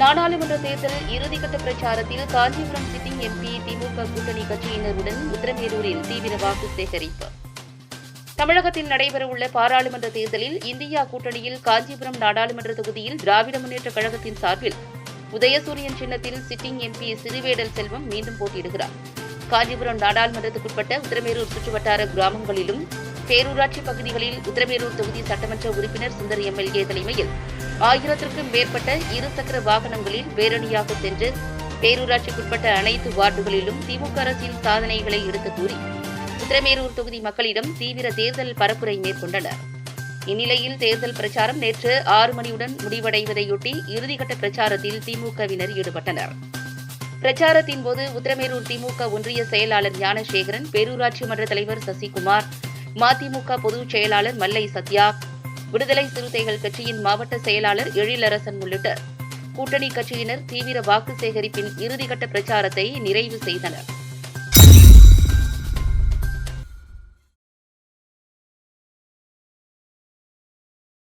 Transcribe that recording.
நாடாளுமன்ற தேர்தல் இறுதிக்கட்ட பிரச்சாரத்தில் காஞ்சிபுரம் சிட்டிங் எம்பி திமுக கூட்டணி கட்சியினருடன் உத்தரமேரூரில் தீவிர வாக்கு சேகரிப்பு. தமிழகத்தில் நடைபெறவுள்ள பாராளுமன்ற தேர்தலில் இந்தியா கூட்டணியில் காஞ்சிபுரம் நாடாளுமன்ற தொகுதியில் திராவிட முன்னேற்ற கழகத்தின் சார்பில் உதயசூரியன் சின்னத்தில் சிட்டிங் எம்பி சிறுவேடல் செல்வம் மீண்டும் போட்டியிடுகிறார். காஞ்சிபுரம் நாடாளுமன்றத்துக்குட்பட்ட உத்தரமேரூர் சுற்றுவட்டார கிராமங்களிலும் பேரூராட்சி பகுதிகளில் உத்தரமேரூர் தொகுதி சட்டமன்ற உறுப்பினர் சுந்தர் எம்எல்ஏ தலைமையில் ஆயிரத்திற்கும் மேற்பட்ட இருசக்கர வாகனங்களில் பேரணியாக சென்று பேரூராட்சிக்குட்பட்ட அனைத்து வார்டுகளிலும் திமுக அரசின் சாதனைகளை எடுத்துக் கூறி உத்தரமேரூர் தொகுதி மக்களிடம் தீவிர தேர்தல் பரப்புரை மேற்கொண்டனர். இந்நிலையில் தேர்தல் பிரச்சாரம் நேற்று ஆறு மணியுடன் முடிவடைவதையொட்டி இறுதிக்கட்ட பிரச்சாரத்தில் திமுகவினர் ஈடுபட்டனர். பிரச்சாரத்தின் போது உத்தரமேரூர் திமுக ஒன்றிய செயலாளர் ஞானசேகரன் பேரூராட்சி மன்ற தலைவர் சசிகுமார் மதிமுக பொதுச் செயலாளர் மல்லை சத்யா விடுதலை சிறுத்தைகள் கட்சியின் மாவட்ட செயலாளர் எழிலரசன் உள்ளிட்ட கூட்டணி கட்சியினர் தீவிர வாக்கு சேகரிப்பின் இறுதிக்கட்ட பிரச்சாரத்தை நிறைவு செய்தனர்.